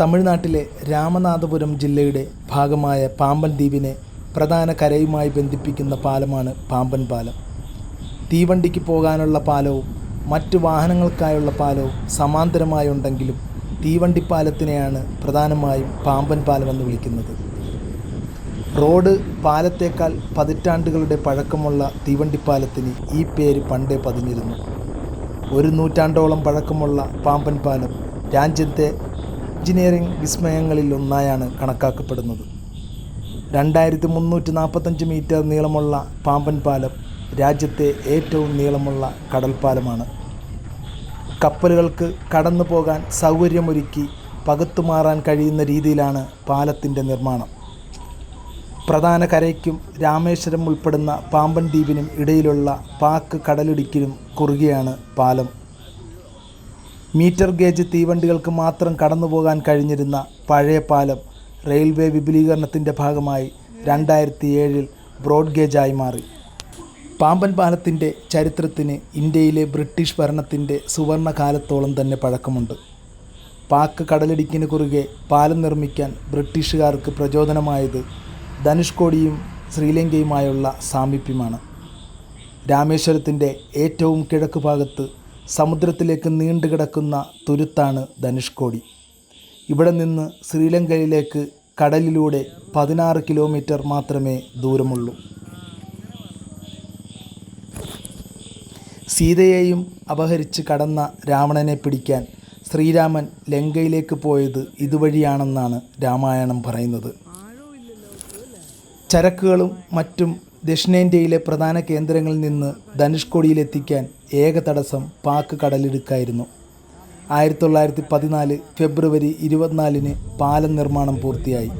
തമിഴ്നാട്ടിലെ രാമനാഥപുരം ജില്ലയുടെ ഭാഗമായ പാമ്പൻ ദ്വീപിനെ പ്രധാന കരയുമായി ബന്ധിപ്പിക്കുന്ന പാലമാണ് പാമ്പൻ പാലം. തീവണ്ടിക്ക് പോകാനുള്ള പാലവും മറ്റ് വാഹനങ്ങൾക്കായുള്ള പാലവും സമാന്തരമായി ഉണ്ടെങ്കിലും തീവണ്ടിപ്പാലത്തിനെയാണ് പ്രധാനമായും പാമ്പൻ പാലം എന്ന് വിളിക്കുന്നത്. റോഡ് പാലത്തേക്കാൾ പതിറ്റാണ്ടുകളുടെ പഴക്കമുള്ള തീവണ്ടിപ്പാലത്തിന് ഈ പേര് പണ്ടേ പതിഞ്ഞിരുന്നു. ഒരു നൂറ്റാണ്ടോളം പഴക്കമുള്ള പാമ്പൻ പാലം രാജ്യത്തെ എഞ്ചിനീയറിംഗ് വിസ്മയങ്ങളിൽ ഒന്നായാണ് കണക്കാക്കപ്പെടുന്നത്. രണ്ടായിരത്തി മുന്നൂറ്റി നാൽപ്പത്തഞ്ച് മീറ്റർ നീളമുള്ള പാമ്പൻ പാലം രാജ്യത്തെ ഏറ്റവും നീളമുള്ള കടൽപ്പാലമാണ് കപ്പലുകൾക്ക് കടന്നു പോകാൻ സൗകര്യമൊരുക്കി പകുത്തുമാറാൻ കഴിയുന്ന രീതിയിലാണ് പാലത്തിന്റെ നിർമ്മാണം. പ്രധാന കരയ്ക്കും രാമേശ്വരം ഉൾപ്പെടുന്ന പാമ്പൻ ദ്വീപിനും ഇടയിലുള്ള പാക്ക് കടലിടുക്കിനും കുറുകെയാണ് പാലം. മീറ്റർ ഗേജ് തീവണ്ടികൾക്ക് മാത്രം കടന്നു പോകാൻ കഴിഞ്ഞിരുന്ന പഴയ പാലം റെയിൽവേ വിപുലീകരണത്തിന്റെ ഭാഗമായി രണ്ടായിരത്തി ഏഴിൽ ബ്രോഡ് ഗേജായി മാറി. പാമ്പൻ പാലത്തിന്റെ ചരിത്രത്തിന് ഇന്ത്യയിലെ ബ്രിട്ടീഷ് ഭരണത്തിന്റെ സുവർണ കാലത്തോളം തന്നെ പഴക്കമുണ്ട്. പാക്ക് കടലിടുക്കിന് കുറുകെ പാലം നിർമ്മിക്കാൻ ബ്രിട്ടീഷുകാർക്ക് പ്രചോദനമായത് ധനുഷ്കോടിയും ശ്രീലങ്കയുമായുള്ള സാമീപ്യമാണ്. രാമേശ്വരത്തിന്റെ ഏറ്റവും കിഴക്ക് ഭാഗത്ത് സമുദ്രത്തിലേക്ക് നീണ്ടുകിടക്കുന്ന തുരുത്താണ് ധനുഷ്കോടി. ഇവിടെ നിന്ന് ശ്രീലങ്കയിലേക്ക് കടലിലൂടെ പതിനാറ് കിലോമീറ്റർ മാത്രമേ ദൂരമുള്ളൂ. സീതയെയും അപഹരിച്ച് കടന്ന രാവണനെ പിടിക്കാൻ ശ്രീരാമൻ ലങ്കയിലേക്ക് പോയത് ഇതുവഴിയാണെന്നാണ് രാമായണം പറയുന്നത്. ചരക്കുകളും മറ്റും ദക്ഷിണേന്ത്യയിലെ പ്രധാന കേന്ദ്രങ്ങളിൽ നിന്ന് ധനുഷ്കോടിയിലെത്തിക്കാൻ ഏക തടസ്സം പാക്ക് കടലിടുക്കായിരുന്നു. ആയിരത്തി തൊള്ളായിരത്തി പതിനാല് ഫെബ്രുവരി ഇരുപത്തിനാലിന് പാലം നിർമ്മാണം പൂർത്തിയായി.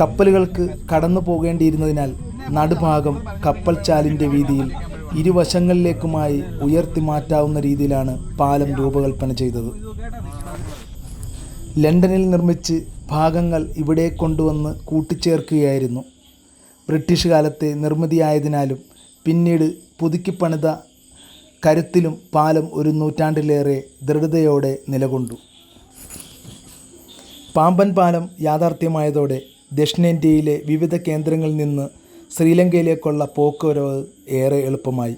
കപ്പലുകൾക്ക് കടന്നു പോകേണ്ടിയിരുന്നതിനാൽ നടുഭാഗം കപ്പൽ ചാലിന്റെ വീതിയിൽ ഇരുവശങ്ങളിലേക്കുമായി ഉയർത്തി മാറ്റാവുന്ന രീതിയിലാണ് പാലം രൂപകൽപ്പന ചെയ്തത്. ലണ്ടനിൽ നിർമ്മിച്ച് ഭാഗങ്ങൾ ഇവിടെ കൊണ്ടുവന്ന് കൂട്ടിച്ചേർക്കുകയായിരുന്നു. ബ്രിട്ടീഷ് കാലത്തെ നിർമ്മിതിയായതിനാലും പിന്നീട് പുതുക്കിപ്പണിത കരുത്തിലും പാലം ഒരു നൂറ്റാണ്ടിലേറെ ദൃഢതയോടെ നിലകൊണ്ടു. പാമ്പൻ പാലം യാഥാർത്ഥ്യമായതോടെ ദക്ഷിണേന്ത്യയിലെ വിവിധ കേന്ദ്രങ്ങളിൽ നിന്ന് ശ്രീലങ്കയിലേക്കുള്ള പോക്കുവരവ് ഏറെ എളുപ്പമായി.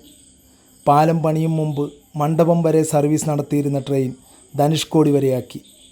പാലം പണിയും മുമ്പ് മണ്ഡപം വരെ സർവീസ് നടത്തിയിരുന്ന ട്രെയിൻ ധനുഷ്കോടി വരെയാക്കി.